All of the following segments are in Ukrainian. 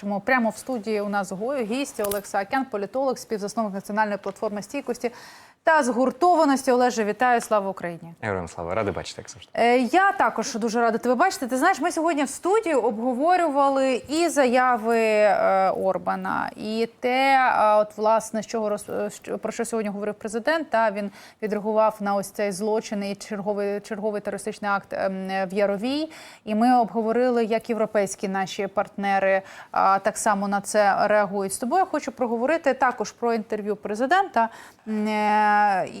Чому? Прямо в студії у нас гою гість Олег Акян, політолог, співзасновник національної платформи стійкості та згуртованості. Олеже, вітаю! Слава Україні! Героям слава, радий бачити, як завжди. Е, Я також дуже рада тебе бачити. Ти знаєш, ми сьогодні в студії обговорювали і заяви е, Орбана, і те, е, от власне, з чого роз- е, про що сьогодні говорив президент. Та він відреагував на ось цей злочин і черговий черговий терористичний акт ем, в Яровій. І ми обговорили, як європейські наші партнери так само на це реагують. З тобою я хочу проговорити також про інтерв'ю президента е,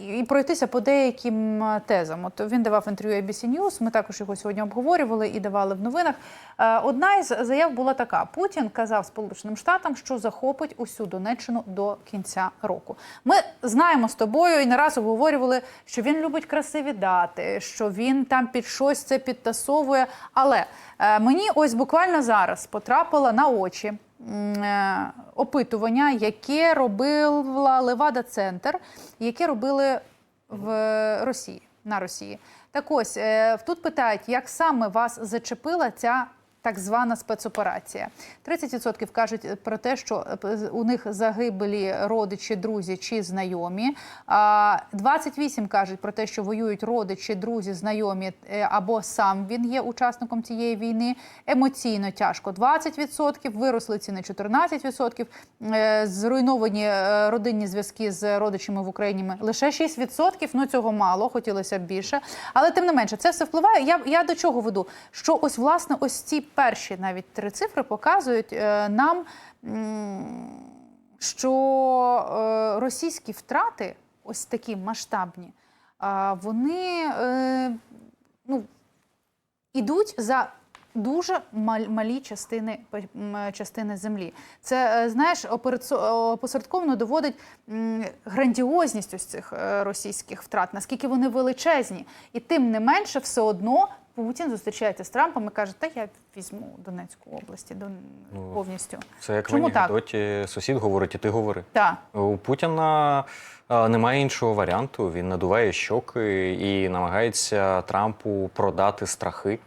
і пройтися по деяким е, тезам. От він давав інтерв'ю ABC News, Ми також його сьогодні обговорювали і давали в новинах. Е, Одна із заяв була така: Путін казав Сполученим Штатам, що захопить усю Донеччину до кінця року. Ми знаємо з тобою і не раз обговорювали, що він любить красиві дати, що він там під щось це підтасовує. Але е, мені ось буквально зараз потрапило на очі опитування, яке робила Левада Центр, яке робили в Росії на Росії. Так ось е, тут питають, як саме вас зачепила ця. Так звана спецоперація. 30% кажуть про те, що е, у них загиблі родичі, друзі чи знайомі. А 28 кажуть про те, що воюють родичі, друзі, знайомі е, або сам він є учасником цієї війни. Емоційно тяжко. 20% виросли ціни 14%. Е, Зруйновані родинні зв'язки з родичами в Україні лише 6%. Ну цього мало, хотілося б більше. Але тим не менше, це все впливає. Я, я до чого веду? Що ось власне ось ці перші навіть три цифри показують е, нам, що е, російські втрати, ось такі масштабні, вони е, ну, ідуть за. Дуже малі частини частини землі. Це знаєш, опосередковано доводить грандіозність ось цих російських втрат, наскільки вони величезні, і тим не менше, все одно Путін зустрічається з Трампом і каже: Та я візьму Донецьку область до Ну, повністю. Це як Чому в так? анекдоті сусід говорить, і ти говори. Так. У Путіна немає іншого варіанту. Він надуває щоки і намагається Трампу продати страхи.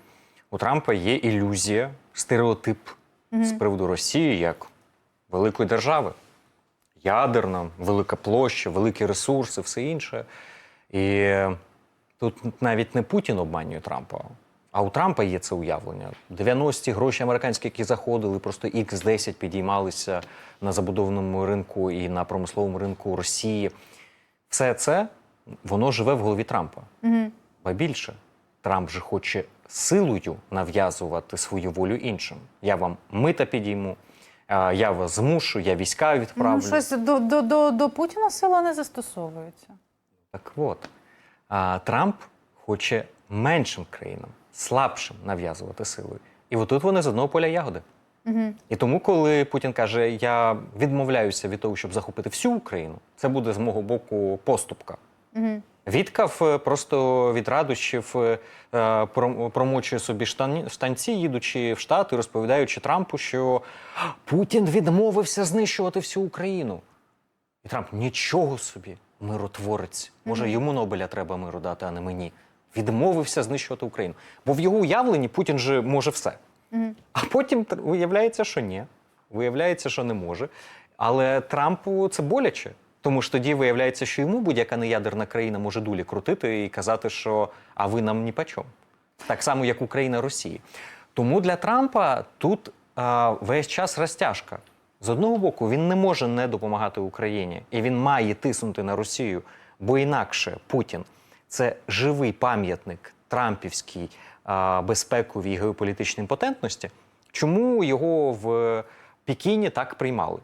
У Трампа є ілюзія, стереотип з приводу Росії як великої держави. Ядерна, велика площа, великі ресурси, все інше. І тут навіть не Путін обманює Трампа, а у Трампа є це уявлення. 90-ті гроші американські, які заходили, просто X10 підіймалися на забудованому ринку і на промисловому ринку Росії. Все це воно живе в голові Трампа. Угу. Ба більше, Трамп же хоче силою нав'язувати свою волю іншим. Я вам мита підійму, я вас змушу, я війська відправлю. Ну, щось до, до, до, до Путіна сила не застосовується. Так от, Трамп хоче меншим країнам, слабшим нав'язувати силою. І отут вони з одного поля ягоди. Угу. І тому, коли Путін каже, я відмовляюся від того, щоб захопити всю Україну, це буде з мого боку поступка. Угу. Відкав е, просто від радощів е, е, пром- промочує собі штанці, їдучи в Штати, розповідаючи Трампу, що Путін відмовився знищувати всю Україну. І Трамп нічого собі, миротворець. Може, йому Нобеля треба миру дати, а не мені. Відмовився знищувати Україну. Бо в його уявленні Путін же може все. А потім виявляється, що ні. Виявляється, що не може. Але Трампу це боляче. Тому ж тоді виявляється, що йому будь-яка неядерна країна може дулі крутити і казати, що а ви нам ні по чому. Так само, як Україна Росії. Тому для Трампа тут а, весь час розтяжка. З одного боку, він не може не допомагати Україні, і він має тиснути на Росію, бо інакше Путін це живий пам'ятник Трампівській а, безпековій геополітичній імпотентності. Чому його в Пекіні так приймали?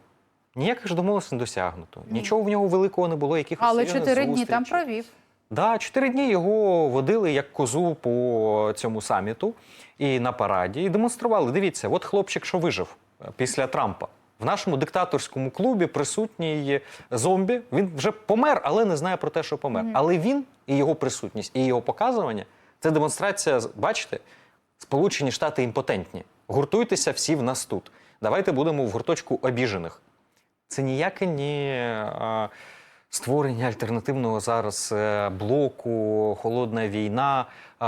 Ніяких ж домовленостей не досягнуто. Нічого в нього великого не було, якихось Але чотири дні там провів. Да, чотири дні його водили як козу по цьому саміту і на параді, і демонстрували. Дивіться, от хлопчик, що вижив е, після Трампа. В нашому диктаторському клубі присутній зомбі. Він вже помер, але не знає про те, що помер. Але він і його присутність, і його показування це демонстрація. Бачите, Сполучені Штати імпотентні. Гуртуйтеся всі в нас тут. Давайте будемо в гурточку обіжених. Це ніяке не створення альтернативного зараз е, блоку, холодна війна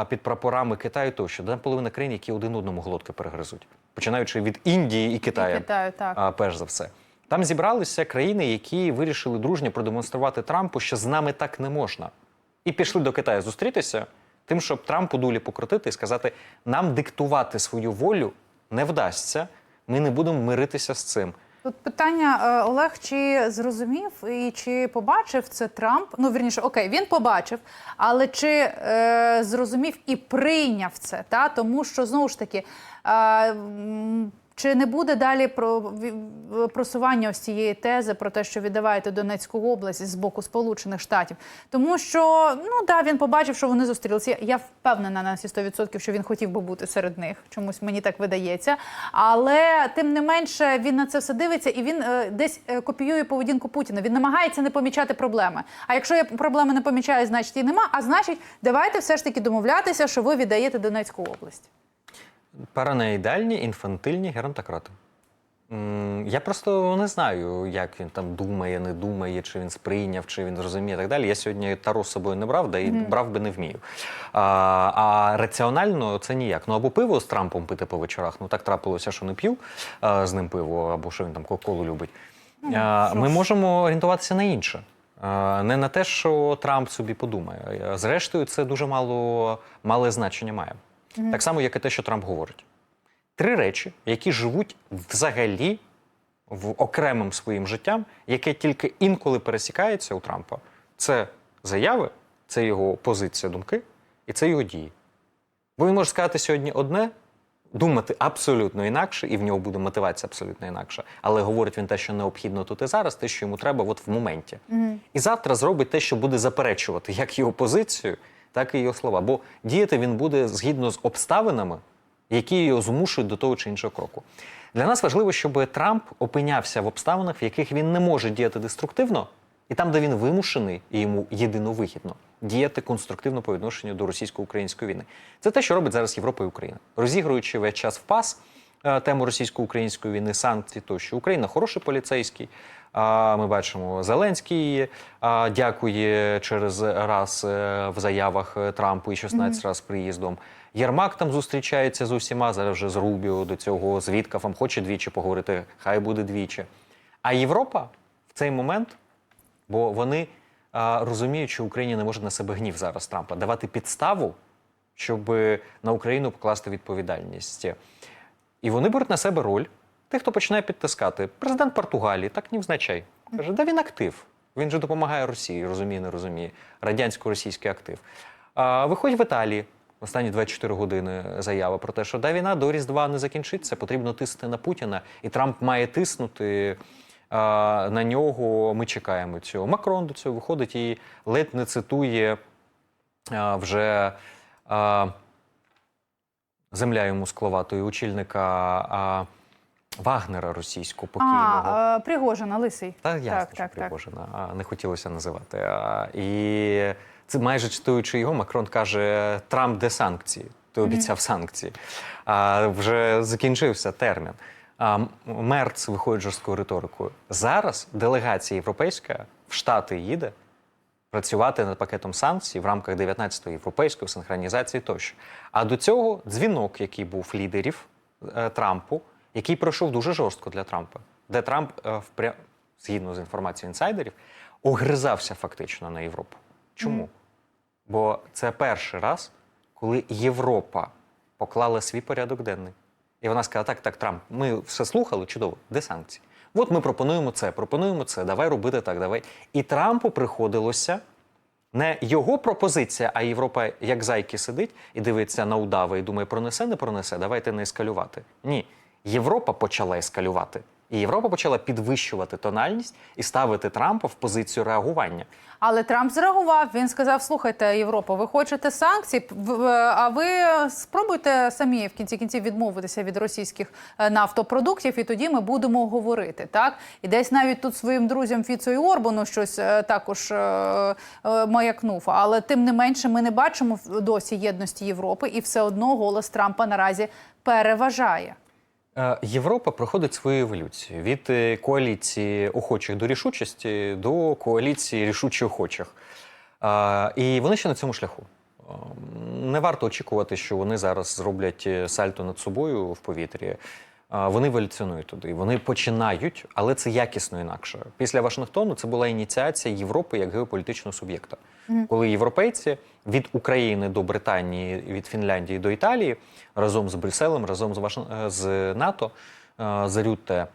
під прапорами Китаю тощо. Де половина країн, які один одному глотки перегризуть. Починаючи від Індії і Китаю. Китаю, так. а, перш за все. Там зібралися країни, які вирішили дружньо продемонструвати Трампу, що з нами так не можна. І пішли до Китаю зустрітися, тим, щоб Трампу дулі покрутити і сказати: нам диктувати свою волю не вдасться. Ми не будемо миритися з цим. Тут питання е, Олег, чи зрозумів і чи побачив це Трамп? Ну вірніше, окей, він побачив, але чи е, зрозумів і прийняв це? Та тому, що знову ж таки. Чи не буде далі про просування ось цієї тези про те, що віддаваєте Донецьку область з боку Сполучених Штатів? Тому що ну да, він побачив, що вони зустрілися. Я- впевнена на всі 100%, що він хотів би бути серед них. Чомусь мені так видається. Але тим не менше він на це все дивиться і він е, десь е, копіює поведінку Путіна. Він намагається не помічати проблеми. А якщо я проблеми не помічаю, значить її нема. А значить, давайте все ж таки домовлятися, що ви віддаєте Донецьку область. Параноїдальні, інфантильні геронтократи. Я просто не знаю, як він там думає, не думає, чи він сприйняв, чи він зрозуміє і так далі. Я сьогодні таро з собою не брав, да і брав би не вмію. А, а раціонально це ніяк. Ну або пиво з Трампом пити по вечорах. Ну так трапилося, що не п'ю а, з ним пиво, або що він там кока-колу любить. А, ми можемо орієнтуватися на інше. Не на те, що Трамп собі подумає. Зрештою, це дуже мало, мале значення має. Так само, як і те, що Трамп говорить. Три речі, які живуть взагалі в окремим своїм життям, яке тільки інколи пересікається у Трампа. Це заяви, це його позиція думки і це його дії. Бо він може сказати сьогодні одне, думати абсолютно інакше, і в нього буде мотивація абсолютно інакша. Але говорить він те, що необхідно тут і зараз, те, що йому треба, от в моменті. І завтра зробить те, що буде заперечувати як його позицію, так і його слова. Бо діяти він буде згідно з обставинами, які його змушують до того чи іншого кроку. Для нас важливо, щоб Трамп опинявся в обставинах, в яких він не може діяти деструктивно, і там, де він вимушений і йому єдино вигідно діяти конструктивно по відношенню до російсько-української війни. Це те, що робить зараз Європа і Україна, розігруючи весь час в пас тему російсько-української війни, санкцій тощо. Україна хороший поліцейський. Ми бачимо, Зеленський дякує через раз е, в заявах е, Трампу і 16 раз приїздом. Єрмак там зустрічається з усіма, зараз вже з Рубіо до цього, з Віткафом, хоче двічі поговорити, хай буде двічі. А Європа в цей момент, бо вони розуміють, що Україні не може на себе гнів зараз Трампа, давати підставу, щоб на Україну покласти відповідальність. І вони беруть на себе роль тих, хто починає підтискати. Президент Португалії так не взначай. Каже, да він актив. Він же допомагає Росії, розуміє, не розуміє. Радянсько-російський актив. А, виходить в Італії. Останні 24 години заява про те, що да, війна до Різдва не закінчиться, потрібно тиснути на Путіна, і Трамп має тиснути а, на нього. Ми чекаємо цього. Макрон до цього виходить і ледь не цитує а, вже а, земля йому скловатої очільника а, Вагнера російського покійного. А, е, Пригожина, лисий. Та ясно, так, що так, так. Пригожина, а не хотілося називати. А, і це майже цитуючи його, Макрон каже: Трамп де санкції? Ти обіцяв санкції. А вже закінчився термін. А Мерц виходить жорсткою риторикою. Зараз делегація європейська в Штати їде працювати над пакетом санкцій в рамках 19-ї європейської синхронізації тощо. А до цього дзвінок, який був лідерів е, Трампу, який пройшов дуже жорстко для Трампа, де Трамп, е, впря... згідно з інформацією інсайдерів, огризався фактично на Європу. Чому? Бо це перший раз, коли Європа поклала свій порядок денний. І вона сказала: так, так, Трамп, ми все слухали, чудово, де санкції? От ми пропонуємо це, пропонуємо це, давай робити так, давай. І Трампу приходилося не його пропозиція, а Європа як зайки сидить і дивиться на удави і думає, пронесе, не пронесе, давайте не ескалювати. Ні. Європа почала ескалювати. І Європа почала підвищувати тональність і ставити Трампа в позицію реагування. Але Трамп зреагував. Він сказав: слухайте, Європа, ви хочете санкцій, а ви спробуйте самі в кінці кінців відмовитися від російських е, нафтопродуктів, і тоді ми будемо говорити. Так і десь навіть тут своїм друзям Фіцо і Орбану щось е, також е, маякнув. Але тим не менше, ми не бачимо досі єдності Європи, і все одно голос Трампа наразі переважає. Е, Європа проходить свою еволюцію від е, коаліції охочих до рішучості до коаліції рішучих охочих. Е, І вони ще на цьому шляху. ем, не варто очікувати, що вони зараз зроблять сальто над собою в повітрі. Вони еволюціонують туди, вони починають, але це якісно інакше. Після Вашингтону це була ініціація Європи як геополітичного суб'єкта, коли європейці від України до Британії, від Фінляндії до Італії разом з Брюсселем, разом з Вашин... е, з НАТО, е, з Рютте,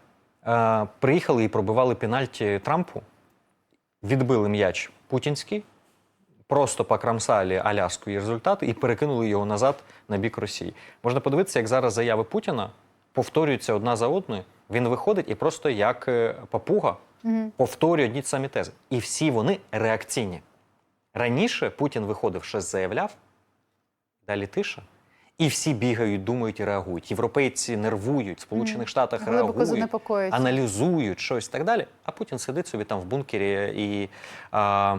е, приїхали і пробивали пенальті Трампу, відбили м'яч путінський, просто покрамсали Аляску і результати і перекинули його назад на бік Росії. Можна подивитися, як зараз заяви Путіна повторюються одна за одною. Він виходить і просто як е, папуга повторює одні ті самі тези. І всі вони реакційні. Раніше Путін виходив, щось заявляв, далі тиша. І всі бігають, думають і реагують. Європейці нервують, в Сполучених Штатах Глибоко реагують, аналізують щось і так далі. А Путін сидить собі там в бункері і а,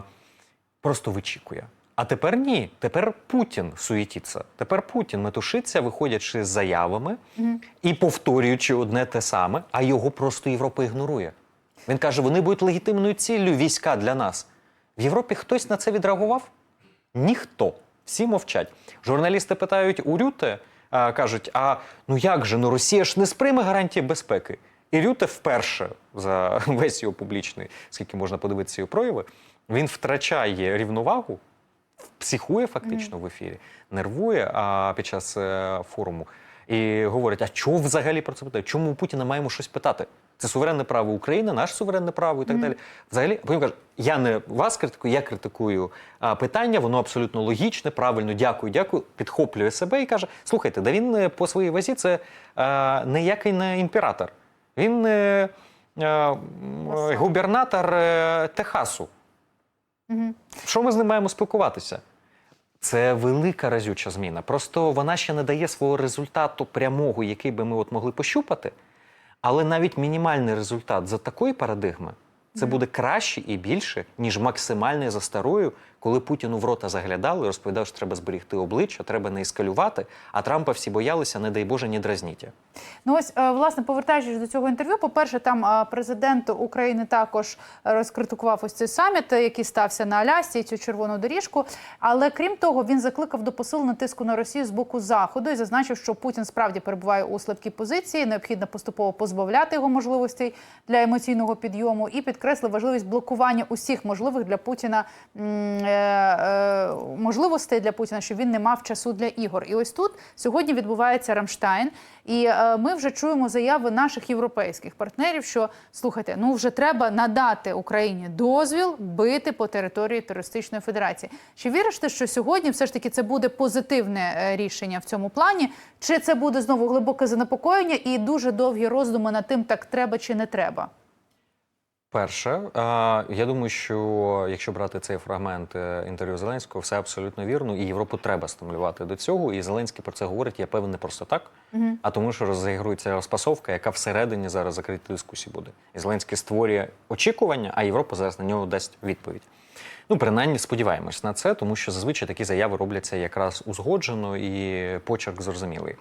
просто вичікує. А тепер ні. Тепер Путін суєтиться. Тепер Путін метушиться, виходячи з заявами і повторюючи одне те саме, а його просто Європа ігнорує. Він каже: вони будуть легітимною ціллю війська для нас. В Європі хтось на це відреагував? Ніхто. Всі мовчать. Журналісти питають у Рюте, а, кажуть: а ну як же, ну Росія ж не сприйме гарантії безпеки. І Рюте вперше за весь його публічний, скільки можна подивитися його прояви, він втрачає рівновагу, психує фактично в ефірі, нервує а, під час е, форуму. І говорить: а чого взагалі про це питають? Чому у Путіна маємо щось питати? Це суверенне право України, наше суверенне право і так далі. Взагалі, потім каже, я не вас критикую, я критикую а, питання, воно абсолютно логічне, правильно, дякую, дякую. Підхоплює себе і каже: слухайте, да він е, по своїй вазі це е, ніякий не імператор. Він е, м, губернатор е, Техасу. Що ми з ним маємо спілкуватися? Це велика разюча зміна. Просто вона ще не дає свого результату прямого, який би ми от могли пощупати. Але навіть мінімальний результат за такої парадигми це буде краще і більше, ніж максимальний за старою, коли Путіну в рота заглядали, розповідав, що треба зберігти обличчя, треба не ескалювати, а Трампа всі боялися, не дай Боже, ні дразніття. Ну ось е, власне повертаючись до цього інтерв'ю. По-перше, там е, президент України також розкритикував ось цей саміт, який стався на Алясці, цю червону доріжку. Але крім того, він закликав до посилення тиску на Росію з боку заходу і зазначив, що Путін справді перебуває у слабкій позиції. Необхідно поступово позбавляти його можливостей для емоційного підйому і підкреслив важливість блокування усіх можливих для Путіна можливостей для Путіна, щоб він не мав часу для ігор. І ось тут сьогодні відбувається Рамштайн. І е, ми вже чуємо заяви наших європейських партнерів, що слухайте, ну вже треба надати Україні дозвіл бити по території терористичної федерації. Чи віриш ти, що сьогодні все ж таки це буде позитивне е, рішення в цьому плані? Чи це буде знову глибоке занепокоєння і дуже довгі роздуми над тим, так треба чи не треба? Перше, я думаю, що якщо брати цей фрагмент е, інтерв'ю Зеленського, все абсолютно вірно, і Європу треба стимулювати до цього. І Зеленський про це говорить, я певен, не просто так, а тому, що розігрується розпасовка, яка всередині зараз закриті дискусії буде. І Зеленський створює очікування, а Європа зараз на нього дасть відповідь. Ну, принаймні, сподіваємось на це, тому що зазвичай такі заяви робляться якраз узгоджено і почерк зрозумілий.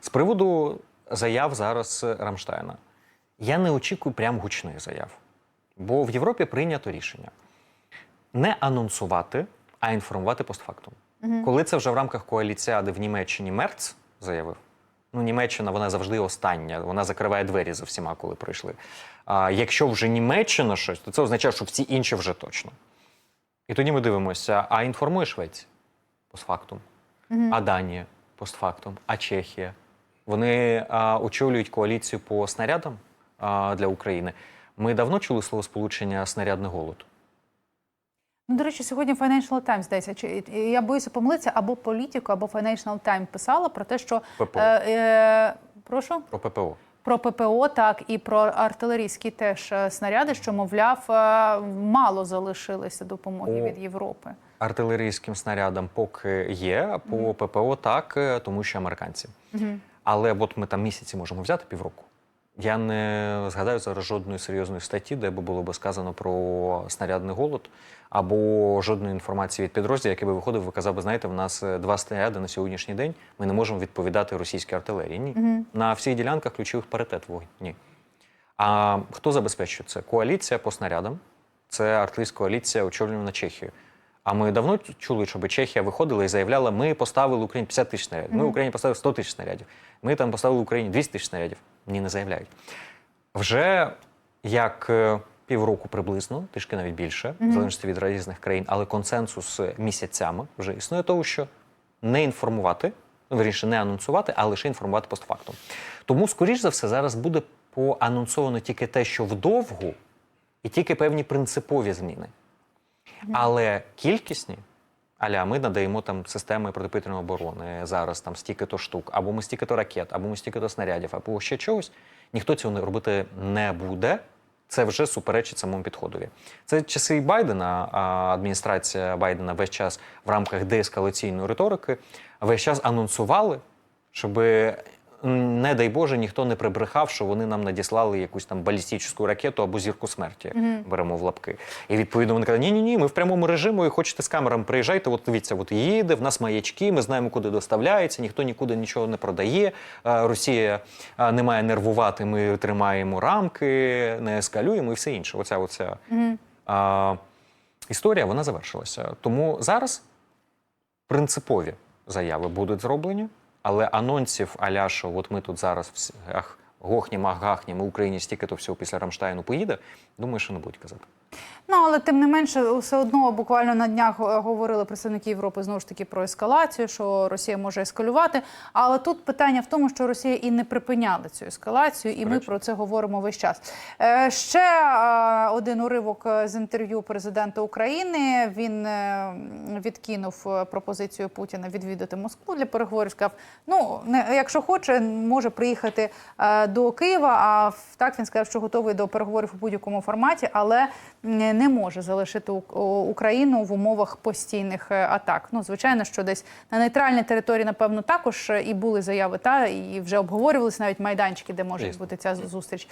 З приводу заяв зараз Рамштайна, я не очікую прям гучних заяв. Бо в Європі прийнято рішення не анонсувати, а інформувати постфактум. Коли це вже в рамках коаліціади в Німеччині Мерц заявив. Ну, Німеччина вона завжди остання, вона закриває двері за всіма, коли прийшли. А якщо вже Німеччина щось, то це означає, що всі інші вже точно. І тоді ми дивимося: а інформує Швеція постфактум, а Данія постфактум, а Чехія. Вони а, очолюють коаліцію по снарядам а, для України. Ми давно чули слово сполучення снарядний голод. Ну, до речі, сьогодні Financial Times, здається, чи я боюся помилитися, або політику, або Financial Times писала про те, що ППО. е, е, прошу. Про ППО. Про ППО, так і про артилерійські теж е, снаряди, що мовляв е, мало залишилося допомоги О. від Європи. Артилерійським снарядам поки є, а по ППО так, е, тому що американці. Але от ми там місяці можемо взяти півроку. Я не згадаю зараз жодної серйозної статті, де би було би сказано про снарядний голод, або жодної інформації від підрозділу, який би виходив і казав би, знаєте, в нас е, два снаряди на сьогоднішній день. Ми не можемо відповідати російській артилерії. Ні. На всіх ділянках ключових паритет вогонь. Ні. А хто забезпечує це? Коаліція по снарядам. Це артилерійська коаліція, очолювана Чехією. А ми давно чули, щоб Чехія виходила і заявляла, ми поставили Україні 50 тисяч снарядів, ми Україні поставили 100 тисяч снарядів, ми там поставили Україні 200 тисяч снарядів. Ні, не заявляють. Вже як е, півроку приблизно, трішки навіть більше, в залежності від різних країн, але консенсус місяцями вже існує того, що не інформувати, ну, вірніше, не анонсувати, а лише інформувати постфактум. Тому, скоріш за все, зараз буде поанонсовано тільки те, що вдовгу, і тільки певні принципові зміни. Але кількісні, аля ми надаємо там системи протиповітряної оборони зараз там стільки-то штук, або ми стільки-то ракет, або ми стільки-то снарядів, або ще чогось, ніхто цього не робити не буде. Це вже суперечить самому підходові. Це часи Байдена, адміністрація Байдена весь час в рамках деескалаційної риторики весь час анонсували, щоб, не дай Боже, ніхто не прибрехав, що вони нам надіслали якусь там балістичну ракету або зірку смерті. Беремо в лапки. І відповідно вони кажуть, ні, ні, ні, ми в прямому режимі, і хочете з камерами приїжджайте. От дивіться, от їде, в нас маячки, ми знаємо, куди доставляється, ніхто нікуди нічого не продає. Е, Росія е, не має нервувати, ми тримаємо рамки, не ескалюємо і все інше. Оця оця а, історія вона завершилася. Тому зараз принципові заяви будуть зроблені, але анонсів аля, що от ми тут зараз всі, ах, гохнім, ах, Україні стільки то всього після Рамштайну поїде, думаю, що не будуть казати. Ну але тим не менше, все одно буквально на днях е, говорили представники Європи знову ж таки про ескалацію, що Росія може ескалювати. Але тут питання в тому, що Росія і не припиняла цю ескалацію, і ми про це говоримо весь час. Е, ще е, один уривок з інтерв'ю президента України. Він відкинув пропозицію Путіна відвідати Москву для переговорів. Сказав, ну не якщо хоче, може приїхати до Києва. А так він сказав, що готовий до переговорів у будь-якому форматі, але не може залишити Україну в умовах постійних е, атак. Ну звичайно, що десь на нейтральній території, напевно, також е, і були заяви, та і вже обговорювалися навіть майданчики, де може бути ця зустріч.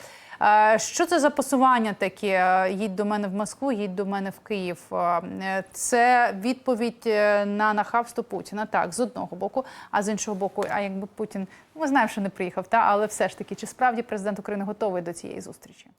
Що це за посування таке? Їдь до мене в Москву, їдь до мене в Київ. Е, Це відповідь на нахабство Путіна. Так, з одного боку, а з іншого боку, а якби Путін, ну, ми знаємо, що не приїхав, та але все ж таки, чи справді президент України готовий до цієї зустрічі?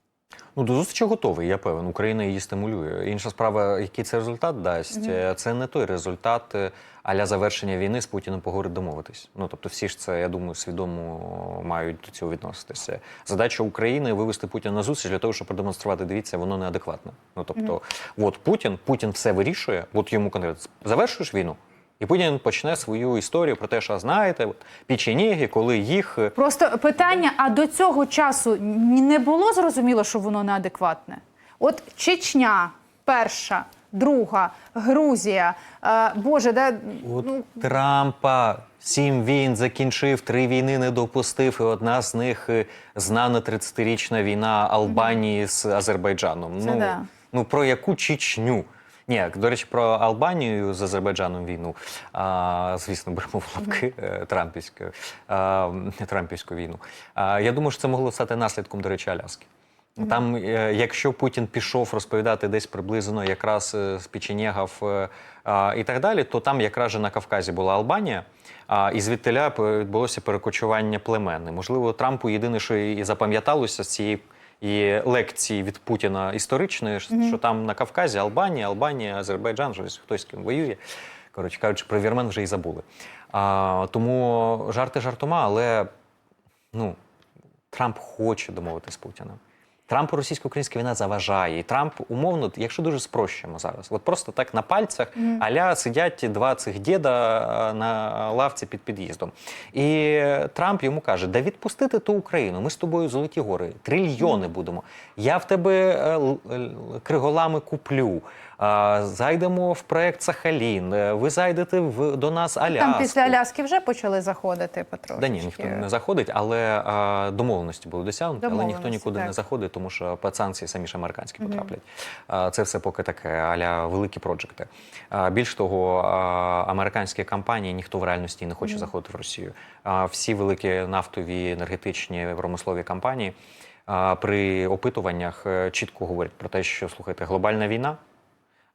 Ну, до зустрічі готовий, я певен. Україна її стимулює. Інша справа, який це результат дасть, е, це не той результат е, аля завершення війни з Путіним поговорити домовитись. Ну тобто, всі ж це, я думаю, свідомо мають до цього відноситися. Задача України вивести Путіна на зустріч для того, щоб продемонструвати, дивіться, воно неадекватне. Ну тобто, от Путін, Путін все вирішує, от йому конкретно завершуєш війну. І Путін почне свою історію про те, що знаєте, от печенєги, коли їх е, Просто питання: а до цього часу не було зрозуміло, що воно неадекватне? От Чечня, перша, друга, Грузія. Е, Боже, де От ну, Трампа сім війн закінчив, три війни не допустив, і одна з них е, знана 30-річна війна Албанії з Азербайджаном. Це ну, да. ну про яку Чечню? Ні, до речі, про Албанію з Азербайджаном війну. А, звісно, беремо в лапки е, трампівську, а, трампівську війну. А, я думаю, що це могло стати наслідком, до речі, Аляски. Там, е, якщо Путін пішов розповідати десь приблизно якраз е, з печенєгів е, і так далі, то там якраз же на Кавказі була Албанія, а, і звідтиля відбулося перекочування племен. Можливо, Трампу єдине, що і запам'яталося з цієї і лекції від Путіна історичної, що там на Кавказі Албанія, Албанія, Азербайджан, щось хтось з ким воює. Коротше кажучи, про вірмен вже і забули. А, тому жарти жартома, але ну, Трамп хоче домовитися з Путіним. Трампу російсько-українська війна заважає. І Трамп, умовно, якщо дуже спрощуємо зараз, от просто так на пальцях аля сидять два цих діда е, на лавці під під'їздом. І Трамп йому каже: да відпустити ту Україну, ми з тобою золоті гори, трильйони будемо. Я в тебе е, л- криголами куплю. Зайдемо в проект Сахалін, е, ви зайдете в, до нас Аляску. там після Аляски вже почали заходити потрошки. Да ні, ніхто не заходить, але а, домовленості були досягнуті, але ніхто нікуди так. не заходить, тому що під санкції самі ж американські потраплять. А, це все поки таке аля великі проджекти. А, більш того, а, американські компанії ніхто в реальності не хоче заходити в Росію. А, всі великі нафтові енергетичні промислові компанії при опитуваннях е, чітко говорять про те, що слухайте, глобальна війна.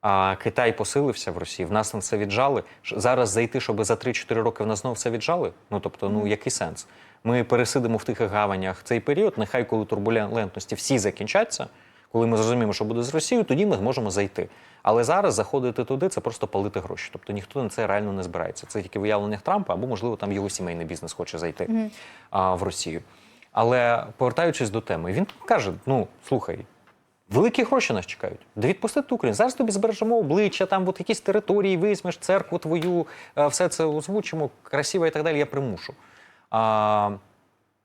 А Китай посилився в Росії, в нас на це віджали. Зараз зайти, щоб за 3-4 роки в нас знову все віджали. Ну тобто, ну який сенс? Ми пересидимо в тихих гаванях цей період. Нехай коли турбулентності всі закінчаться, Коли ми зрозуміємо, що буде з Росією, тоді ми зможемо зайти. Але зараз заходити туди це просто палити гроші. Тобто ніхто на це реально не збирається. Це тільки в уявленнях Трампа, або можливо там його сімейний бізнес хоче зайти а, в Росію. Але повертаючись до теми, він каже: ну слухай. Великі гроші нас чекають. Да відпусти ту Україну. Зараз тобі збережемо обличчя, там от якісь території, візьмеш, церкву твою, е, все це озвучимо, красиво і так далі. Я примушу. А,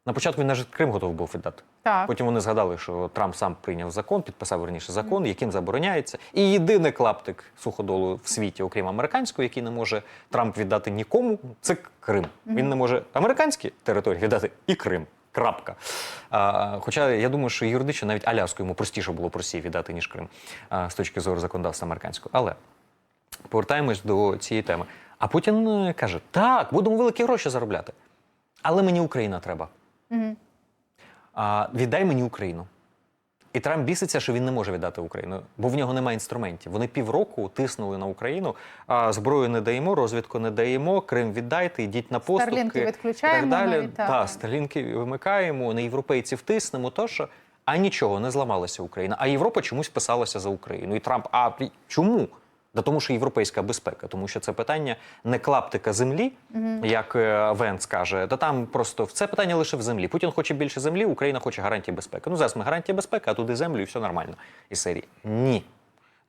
на початку він навіть Крим готов був віддати. Так. Потім вони згадали, що Трамп сам прийняв закон, підписав верніше закон, яким забороняється. І єдиний клаптик суходолу в світі, окрім американського, який не може Трамп віддати нікому, це Крим. Він не може американські території віддати і Крим. Крапка. А, хоча я думаю, що юридично навіть Аляску йому простіше було б Росії віддати, ніж Крим, а, з точки зору законодавства американського. Але повертаємось до цієї теми. А Путін е, каже: так, будемо великі гроші заробляти. Але мені Україна треба. А, віддай мені Україну. І Трамп біситься, що він не може віддати Україну, бо в нього немає інструментів. Вони півроку тиснули на Україну, а зброю не даємо, розвідку не даємо, Крим віддайте, йдіть на поступки. Старлінки відключаємо так далі. навіть, так. Та, старлінки вимикаємо, на європейців тиснемо, Тощо. А нічого, не зламалася Україна. А Європа чомусь писалася за Україну. І Трамп, а чому? Да тому що європейська безпека, тому що це питання не клаптика землі, як е, Венц каже, та там просто це питання лише в землі. Путін хоче більше землі, Україна хоче гарантії безпеки. Ну зараз ми гарантія безпеки, а туди землю і все нормально. І серії ні.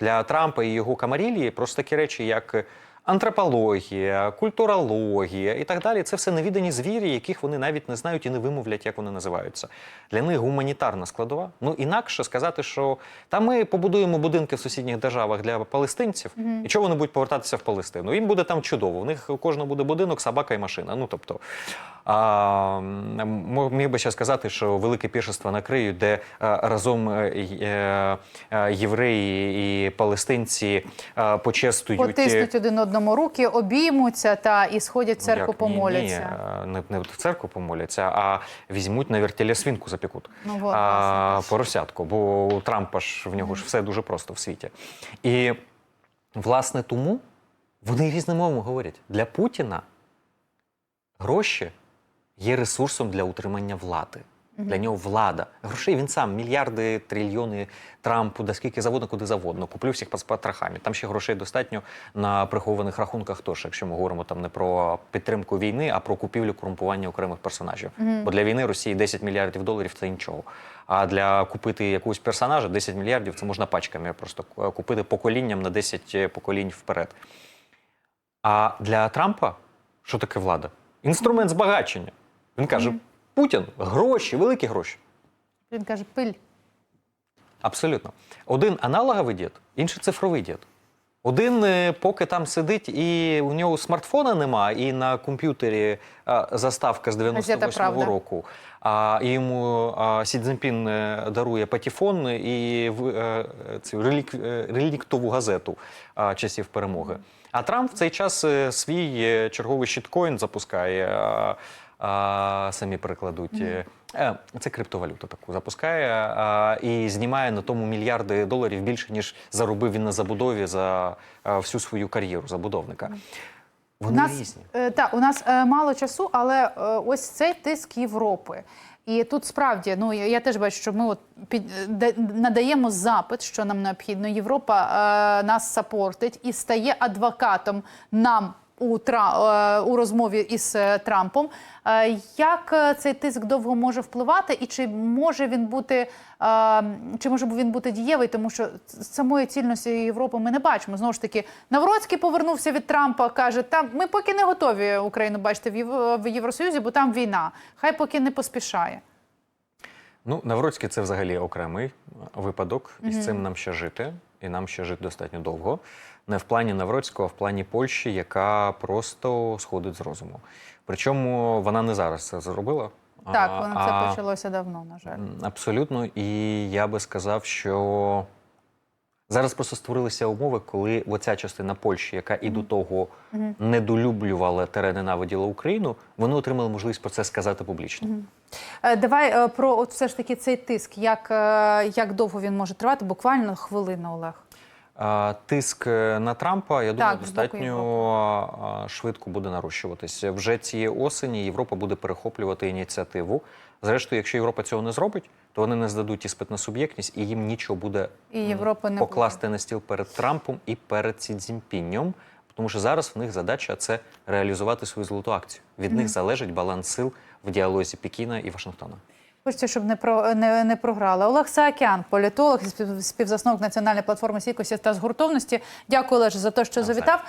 Для Трампа і його камарілії просто такі речі, як антропологія, культурологія і так далі. Це все невідані звірі, яких вони навіть не знають і не вимовлять, як вони називаються. Для них гуманітарна складова. Ну інакше сказати, що та ми побудуємо будинки в сусідніх державах для палестинців, і чого вони будуть повертатися в Палестину? Їм буде там чудово. У них у кожного буде будинок, собака і машина. Ну тобто. А, міг би ще сказати, що велике піршество на Криї, де е, разом е, е, євреї і палестинці е, почестують Потиснуть один одному руки, обіймуться та і сходять в церкву, Як? Помоляться. Ні, е, не, в церкву помоляться, а візьмуть на вертілі свинку запікуть. Ну, от, а, поросятку, бо у Трампа ж в нього ж все дуже просто в світі. І власне тому вони різними мовами говорять. Для Путіна гроші є ресурсом для утримання влади. Для нього влада. Грошей він сам мільярди, трильйони Трампу, да скільки заводно, куди заводно. Куплю всіх по потрохамі. Там ще грошей достатньо на прихованих рахунках. Тож, якщо ми говоримо там не про підтримку війни, а про купівлю корумпування окремих персонажів. Бо для війни Росії 10 мільярдів доларів це нічого. А для купити якогось персонажа 10 мільярдів це можна пачками просто е, купити поколінням на 10 поколінь вперед. А для Трампа що таке влада? Інструмент збагачення. Він каже: Путін гроші, великі гроші. Він каже, пиль. Абсолютно. Один аналоговий дід, інший цифровий дід. Один, е, поки там сидить, і у нього смартфона нема, і на комп'ютері е, заставка з 98-го року. А і йому а, Сі Цзіньпін е, дарує патефон і е, цю релік, реліктову газету а, часів перемоги. А Трамп в цей час свій черговий щиткоін запускає. а, а, самі перекладуть. е, Це криптовалюту таку запускає а, і знімає на тому мільярди доларів більше, ніж заробив він на забудові за а, всю свою кар'єру забудовника. Вони у нас, різні. Е, та, у нас е, мало часу, але е, ось цей тиск Європи. І тут справді, ну я, я теж бачу, що ми от під, де- надаємо запит, що нам необхідно. Європа е, нас сапортить і стає адвокатом нам у, тра, е, у розмові із е, Трампом. Е, як цей тиск довго може впливати, і чи може він бути чи може він бути дієвий, тому що самої цільності Європи ми не бачимо. Знову ж таки, Навроцький повернувся від Трампа, каже: там ми поки не готові Україну бачити в, в Євросоюзі, бо там війна. Хай поки не поспішає. Ну, Навроцький це взагалі окремий випадок, і з цим нам ще жити, і нам ще жити достатньо довго. Не в плані Навроцького, а в плані Польщі, яка просто сходить з розуму. Причому вона не зараз це зробила. Так, а- воно а- це почалося давно, на жаль. Абсолютно, і я би сказав, що зараз просто створилися умови, коли оця частина Польщі, яка і до того недолюблювала та ненавиділа Україну, вони отримали можливість про це сказати публічно. Е, Давай е, про от все ж таки цей тиск. Як, е, як довго він може тривати? Буквально хвилину, Олег. Тиск е, на Трампа, я думаю, Так, достатньо швидко буде нарощуватися. Вже цієї осені Європа буде перехоплювати ініціативу Зрештою, якщо Європа цього не зробить, то вони не здадуть іспит на суб'єктність, і їм нічого буде І м, Європи не покласти на стіл перед Трампом і перед Сі Цзіньпінням. Тому що зараз в них задача це реалізувати свою золоту акцію. Від них залежить баланс сил в діалозі Пекіна і Вашингтона. Хочеться, щоб не про не, не програла. Олег Саакян, політолог, спів- співзасновник національної платформи стійкості та згуртовності. Дякую, Олеже, за те, що завітав.